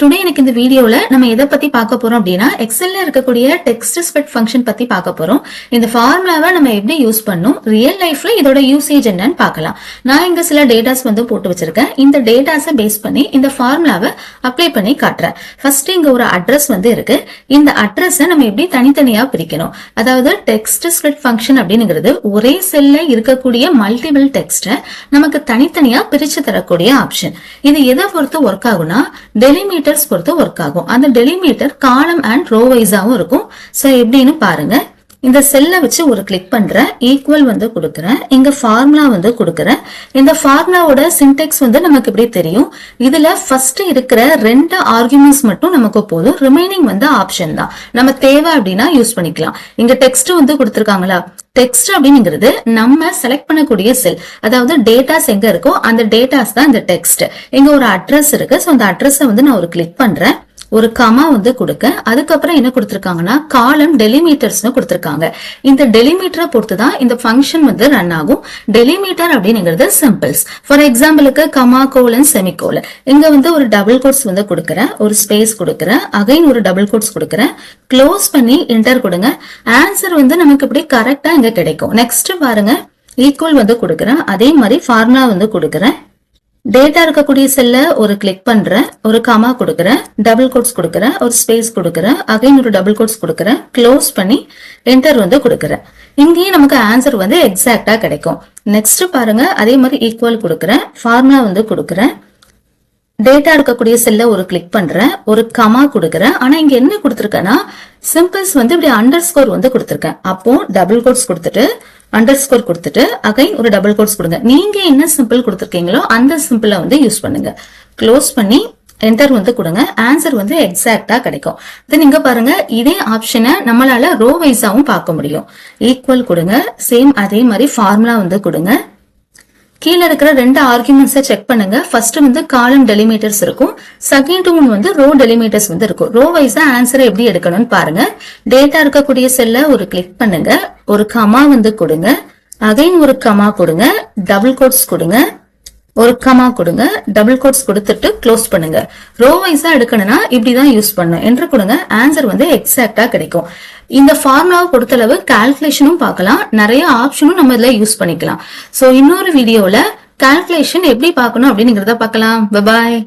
Today எனக்கு இந்த வீடியோல நம்ம எதை பத்தி பார்க்க போறோம் அப்படின்னா எக்ஸல்ல இருக்கக்கூடிய டெக்ஸ்ட் ஸ்பெட் ஃபங்க்ஷன் பத்தி பார்க்க போறோம். இந்த ஃபார்முலாவை நம்ம எப்படி யூஸ் பண்ணும் ரியல் லைஃப்ல இதோட யூசேஜ் என்னன்னு பார்க்கலாம். நான் இங்க சில டேட்டாஸ் வந்து போட்டு வச்சிருக்கேன். இந்த டேட்டாஸை பேஸ் பண்ணி இந்த ஃபார்முலாவை அப்ளை பண்ணி காட்டுறேன். ஃபர்ஸ்ட் இங்க ஒரு அட்ரஸ் வந்து இருக்கு. இந்த அட்ரஸை நம்ம எப்படி தனித்தனியா பிரிக்கணும்? அதாவது டெக்ஸ்ட் ஸ்பெட் ஃபங்க்ஷன் அப்படிங்கிறது ஒரே செல்ல இருக்கக்கூடிய மல்டிபிள் டெக்ஸ்ட் நமக்கு தனித்தனியா பிரிச்சு தரக்கூடிய ஆப்ஷன் இது எதை பொறுத்து ஒர்க் ஆகும்னா மீட்டர்ஸ் பொறுத்து ஒர்க் ஆகும். அந்த டெலிமீட்டர் காலம் அண்ட் ரோ வைஸாவும் இருக்கும். ஸோ எப்படின்னு பாருங்க. இந்த செல்லை வச்சு ஒரு கிளிக் பண்றேன். ஈக்குவல் வந்து கொடுக்குறேன். இங்க ஃபார்முலா வந்து கொடுக்குறேன். இந்த ஃபார்முலாவோட சின்டெக்ஸ் வந்து நமக்கு இப்படி தெரியும்? இதுல ஃபர்ஸ்ட் இருக்கிற ரெண்டு ஆர்குமெண்ட்ஸ் மட்டும் நமக்கு போதும். ரிமைனிங் வந்து ஆப்ஷன் தான். நம்ம தேவை அப்படின்னா யூஸ் பண்ணிக்கலாம். இங்க டெக்ஸ்ட் வந்து கொடுத்துருக்காங்களா? டெக்ஸ்ட் அப்படிங்கிறது நம்ம செலக்ட் பண்ணக்கூடிய செல் அதாவது டேட்டாஸ் எங்க இருக்கோ அந்த டேட்டாஸ் தான் இந்த டெக்ஸ்ட் இங்க ஒரு அட்ரஸ் இருக்கு. ஸோ அந்த அட்ரஸை வந்து நான் ஒரு கிளிக் பண்றேன். ஒரு கமா வந்து கொடுக்க அதுக்கப்புறம் என்ன கொடுத்துருக்காங்கன்னா காலம் டெலிமீட்டர்ஸ்னு கொடுத்துருக்காங்க. இந்த டெலிமீட்டரை பொறுத்து தான் இந்த ஃபங்க்ஷன் வந்து ரன் ஆகும். டெலிமீட்டர் அப்படிங்கிறது சிம்பிள்ஸ் ஃபார் எக்ஸாம்பிளுக்கு கமா கோலன் செமிகோலன் இங்க வந்து ஒரு டபுள் கோட்ஸ் வந்து கொடுக்குறேன். ஒரு ஸ்பேஸ் கொடுக்குறேன். அகைன் ஒரு டபுள் கோட்ஸ் கொடுக்குறேன். க்ளோஸ் பண்ணி இன்டர் கொடுங்க. ஆன்சர் வந்து நமக்கு இப்படி கரெக்டா இங்க கிடைக்கும். நெக்ஸ்ட் பாருங்க. ஈக்குவல் வந்து கொடுக்குறேன். அதே மாதிரி ஃபார்முலா வந்து கொடுக்குறேன். டேட்டா இருக்கக்கூடிய செல்ல ஒரு கிளிக் பண்றேன் ஒரு கமா கொடுக்குறேன் டபுள் கோட்ஸ் கொடுக்குறேன் ஒரு ஸ்பேஸ் கொடுக்குறேன் அகைன் ஒரு டபுள் கோட்ஸ் கொடுக்குறேன் க்ளோஸ் பண்ணி என்டர் வந்து கொடுக்குறேன். இங்கேயும் நமக்கு ஆன்சர் வந்து எக்ஸாக்டா கிடைக்கும். நெக்ஸ்ட் பாருங்க அதே மாதிரி ஈக்குவல் கொடுக்குறேன் ஃபார்முலா வந்து கொடுக்குறேன். டேட்டா இருக்கக்கூடிய செல்ல ஒரு கிளிக் பண்றேன் ஒரு கமா கொடுக்குறேன். ஆனா இங்க என்ன கொடுத்துருக்கேன்னா சிம்பிள்ஸ் வந்து இப்படி அண்டர் ஸ்கோர் வந்து கொடுத்துருக்கேன். அப்போ டபுள் கோட்ஸ் கொடுத்துட்டு அண்டர் ஸ்கோர் கொடுத்துட்டு அகைன் ஒரு டபுள் கோட்ஸ் கொடுங்க. நீங்க என்ன சிம்பிள் கொடுத்துருக்கீங்களோ அந்த சிம்பிளை வந்து யூஸ் பண்ணுங்க. க்ளோஸ் பண்ணி என்டர் வந்து கொடுங்க. ஆன்சர் வந்து எக்ஸாக்டா கிடைக்கும். தென் இங்க பாருங்க இதே ஆப்ஷனை நம்மளால ரோ வைஸாவும் பார்க்க முடியும். ஈக்குவல் கொடுங்க சேம் அதே மாதிரி ஃபார்முலா வந்து கொடுங்க. கீழே இருக்கிற ரெண்டு ஆர்குமெண்ட்ஸை செக் பண்ணுங்க. ஃபர்ஸ்ட் வந்து காலம் டெலிமீட்டர்ஸ் இருக்கும். செகண்ட் ஒன் வந்து ரோ டெலிமீட்டர்ஸ் வந்து இருக்கும். ரோ வைஸா ஆன்சரை எப்படி எடுக்கணும்னு பாருங்க. டேட்டா இருக்கக்கூடிய செல்ல ஒரு கிளிக் பண்ணுங்க. ஒரு கமா வந்து கொடுங்க. அகைன் ஒரு கமா கொடுங்க. டபுள் கோட்ஸ் கொடுங்க. ஒரு கமா கொடுங்க. டபுள் கோட்ஸ் கொடுத்துட்டு க்ளோஸ் பண்ணுங்க. ரோ வைஸா எடுக்கணும்னா இப்படிதான் யூஸ் பண்ணும் என்று கொடுங்க. ஆன்சர் வந்து எக்ஸாக்டா கிடைக்கும். இந்த ஃபார்முலாவை பொறுத்தளவு கால்குலேஷனும் பார்க்கலாம். நிறைய ஆப்ஷனும் நம்ம இதுல யூஸ் பண்ணிக்கலாம். சோ இன்னொரு வீடியோல கால்குலேஷன் எப்படி பார்க்கணும் அப்படிங்கிறத பார்க்கலாம். பாய்